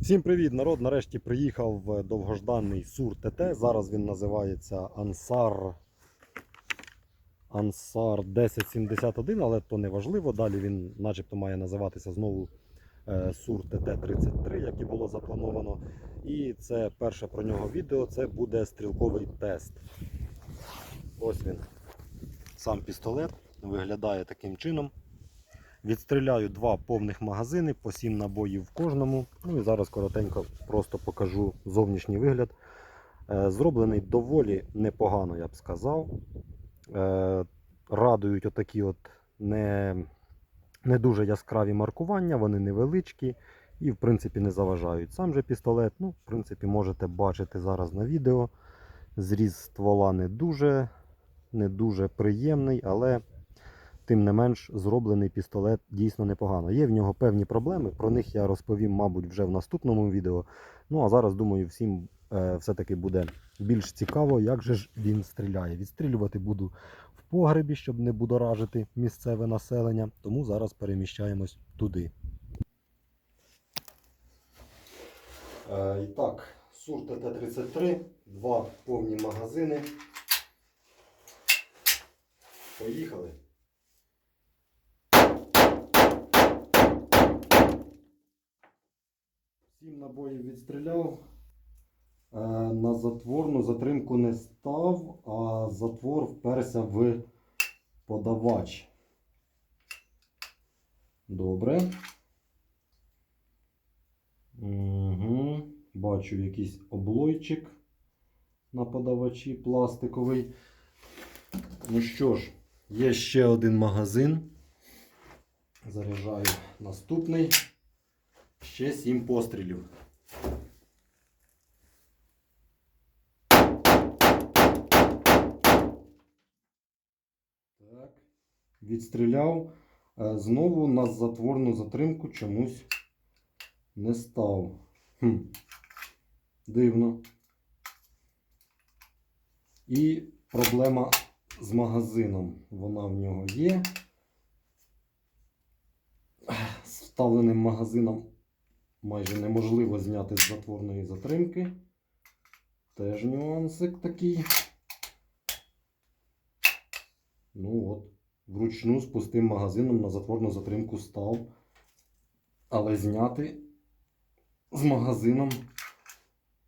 Всім привіт, народ! Нарешті приїхав довгожданий Сур ТТ. Зараз він називається Ansar Ansar 1071, але то не важливо. Далі він начебто має називатися знову е, Сур ТТ-33, як і було заплановано. І це перше про нього відео. Це буде стрілковий тест. Ось він. Сам пістолет виглядає таким чином. Відстріляю два повних магазини по 7 набоїв в кожному. Ну і зараз коротенько просто покажу зовнішній вигляд. Е, Зроблений доволі непогано, я б сказав. Е, Радують отакі от не, не дуже яскраві маркування, вони невеличкі і в принципі не заважають. Сам же пістолет, ну, в принципі, можете бачити зараз на відео. Зріз ствола не дуже, не дуже приємний, але тим не менш зроблений пістолет дійсно непогано. Є в нього певні проблеми, про них я розповім, мабуть, вже в наступному відео. Ну а зараз, думаю, всім е, все-таки буде більш цікаво, як же ж він стріляє. Відстрілювати буду в погребі, щоб не будоражити місцеве населення. Тому зараз переміщаємось туди. Е, і так, Сур ТТ-33, два повні магазини. Поїхали. Сім набоїв відстріляв. Е, На затворну затримку не став, а затвор вперся в подавач. Добре. Угу. Бачу якийсь облойчик на подавачі пластиковий. Ну що ж, є ще один магазин. Заряджаю наступний. Ще 7 пострілів. Так. Відстріляв. Е, Знову на затворну затримку чомусь не став. Хм. Дивно. І проблема з магазином. Вона в нього є. З вставленим магазином майже неможливо зняти з затворної затримки. Теж нюансик такий. Ну от, вручну з пустим магазином на затворну затримку став. Але зняти з магазином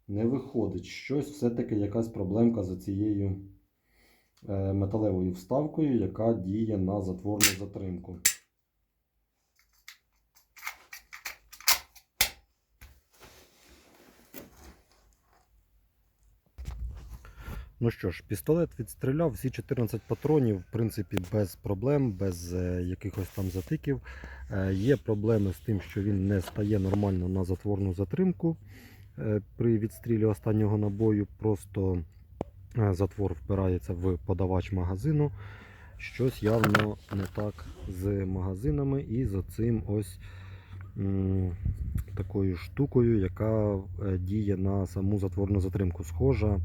не виходить. Щось все-таки якась проблемка за цією е, металевою вставкою, яка діє на затворну затримку. Ну що ж, пістолет відстріляв всі 14 патронів, в принципі, без проблем, без е, якихось там затиків. Е, є проблеми з тим, що він не стає нормально на затворну затримку. Е, при відстрілі останнього набою просто затвор впирається в подавач магазину. Щось явно не так з магазинами і з цим ось такою штукою, яка е, діє на саму затворну затримку. Схожа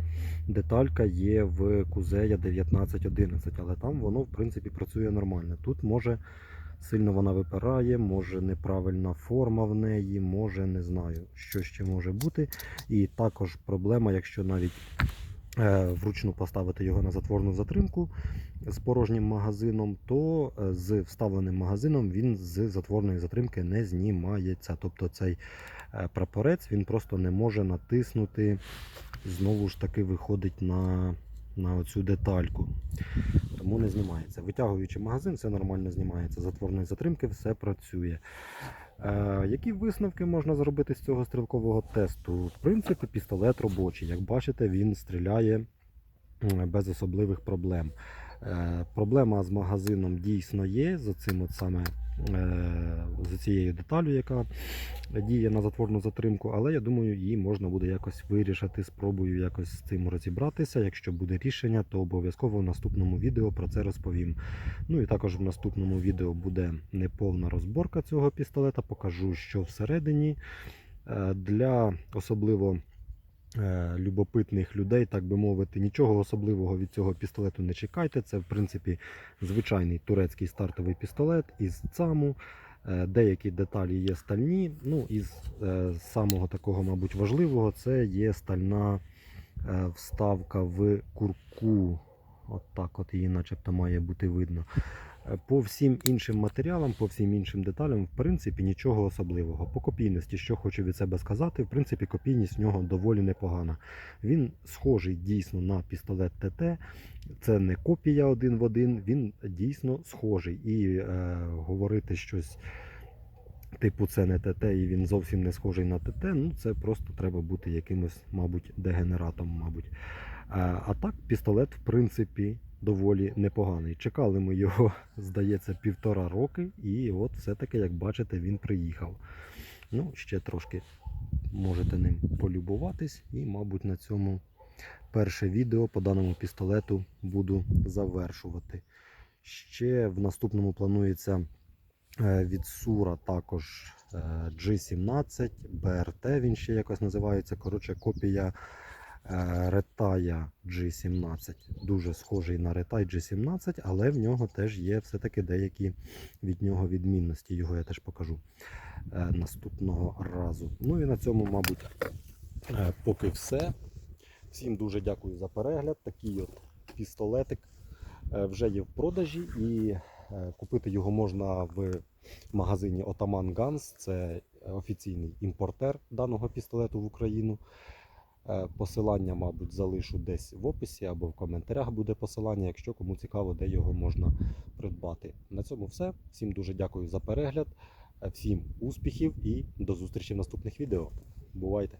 деталька є в Кузея 1911, але там воно в принципі працює нормально. Тут може сильно вона випирає, може неправильна форма в неї, може не знаю, що ще може бути. І також проблема, якщо навіть вручну поставити його на затворну затримку з порожнім магазином, то е, з вставленим магазином він з затворної затримки не знімається. Тобто цей е, прапорець він просто не може натиснути, знову ж таки виходить на, на оцю детальку. Тому не знімається. Витягуючи магазин, все нормально знімається. Затворної затримки все працює. Е, які висновки можна зробити з цього стрілкового тесту? В принципі, пістолет робочий. Як бачите, він стріляє без особливих проблем. Е, Проблема з магазином дійсно є, з цим от саме з цією деталю, яка діє на затворну затримку, але я думаю, її можна буде якось вирішити. Спробую якось з цим розібратися. Якщо буде рішення, то обов'язково в наступному відео про це розповім. Ну і також в наступному відео буде неповна розборка цього пістолета. Покажу, що всередині. Е, Для особливо е, любопитних людей, так би мовити, нічого особливого від цього пістолету не чекайте. Це, в принципі, звичайний турецький стартовий пістолет із ЦАМу. Е, Деякі деталі є стальні. Ну, із е, самого такого, мабуть, важливого, це є стальна е, вставка в курку. От так от її начебто має бути видно. Е, По всім іншим матеріалам, по всім іншим деталям, в принципі, нічого особливого. По копійності, що хочу від себе сказати, в принципі, копійність в нього доволі непогана. Він схожий дійсно на пістолет ТТ. Це не копія один в один, він дійсно схожий. І е, говорити щось. Типу, це не ТТ, і він зовсім не схожий на ТТ. Ну, це просто треба бути якимось, мабуть, дегенератом, мабуть. А, а так, пістолет, в принципі, доволі непоганий. Чекали ми його, здається, півтора роки, і от все-таки, як бачите, він приїхав. Ну, ще трошки можете ним полюбуватись, і, мабуть, на цьому перше відео по даному пістолету буду завершувати. Ще в наступному планується е, від Сура також е, G17, BRT він ще якось називається. Коротше, копія ретая G17. Дуже схожий на ретай G17, але в нього теж є все-таки деякі від нього відмінності. Його я теж покажу е, наступного разу. Ну і на цьому, мабуть, е, поки все. Всім дуже дякую за перегляд. Такий от пістолетик е, вже є в продажі, і купити його можна в магазині Ottoman Guns. Це офіційний імпортер даного пістолету в Україну. Е, Посилання, мабуть, залишу десь в описі або в коментарях буде посилання, якщо кому цікаво, де його можна придбати. На цьому все. Всім дуже дякую за перегляд, е, всім успіхів і до зустрічі в наступних відео. Бувайте!